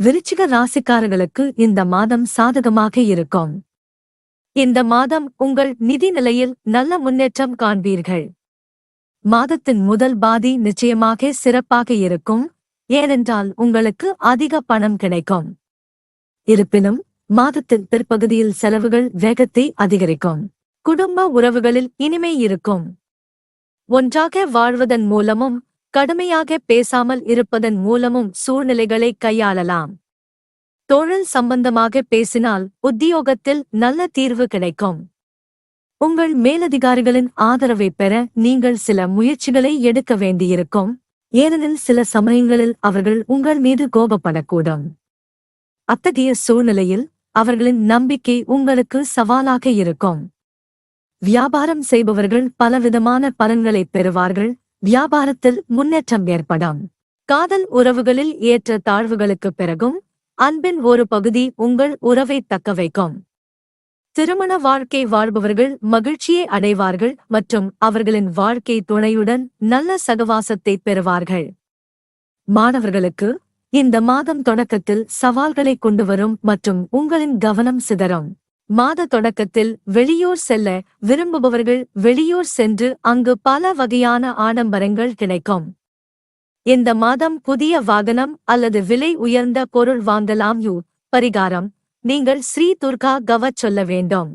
விருச்சிக ராசிக்காரர்களுக்கு இந்த மாதம் சாதகமாக இருக்கும். இந்த மாதம் உங்கள் நிதி நிலையில் நல்ல முன்னேற்றம் காண்பீர்கள். மாதத்தின் முதல் பாதி நிச்சயமாக சிறப்பாக இருக்கும். ஏனென்றால் உங்களுக்கு அதிக பணம் கிடைக்கும். இருப்பினும் மாதத்தின் பிற்பகுதியில் செலவுகள் வேகத்தை அதிகரிக்கும். குடும்ப உறவுகளில் இனிமை இருக்கும். ஒன்றாக வாழ்வதன் மூலமும் கடுமையாக பேசாமல் இருப்பதன் மூலமும் சூழ்நிலைகளை கையாளலாம். தொழில் சம்பந்தமாக பேசினால் உத்தியோகத்தில் நல்ல தீர்வு கிடைக்கும். உங்கள் மேலதிகாரிகளின் ஆதரவை பெற நீங்கள் சில முயற்சிகளை எடுக்க வேண்டியிருக்கும். ஏனெனில் சில சமயங்களில் அவர்கள் உங்கள் மீது கோபப்படக்கூடும். அத்தகைய சூழ்நிலையில் அவர்களின் நம்பிக்கை உங்களுக்கு சவாலாக இருக்கும். வியாபாரம் செய்பவர்கள் பலவிதமான பலன்களை பெறுவார்கள். வியாபாரத்தில் முன்னேற்றம் ஏற்படும். காதல் உறவுகளில் ஏற்ற தாழ்வுகளுக்கு பிறகும் அன்பின் ஒரு பகுதி உங்கள் உறவை தக்க வைக்கும். திருமண வாழ்க்கை வாழ்பவர்கள் மகிழ்ச்சியை அடைவார்கள் மற்றும் அவர்களின் வாழ்க்கை துணையுடன் நல்ல சகவாசத்தை பெறுவார்கள். மாணவர்களுக்கு இந்த மாதம் தொடக்கத்தில் சவால்களை கொண்டு வரும் மற்றும் உங்களின் கவனம் சிதறும். மாத தொடக்கத்தில் வெளியூர் செல்ல விரும்புபவர்கள் வெளியூர் சென்று அங்கு பல வகையான ஆடம்பரங்கள் கிடைக்கும். இந்த மாதம் புதிய வாகனம் அல்லது விலை உயர்ந்த பொருள் வாங்கலாம் யூ பரிகாரம் நீங்கள் ஸ்ரீ துர்கா கவச் சொல்ல வேண்டும்.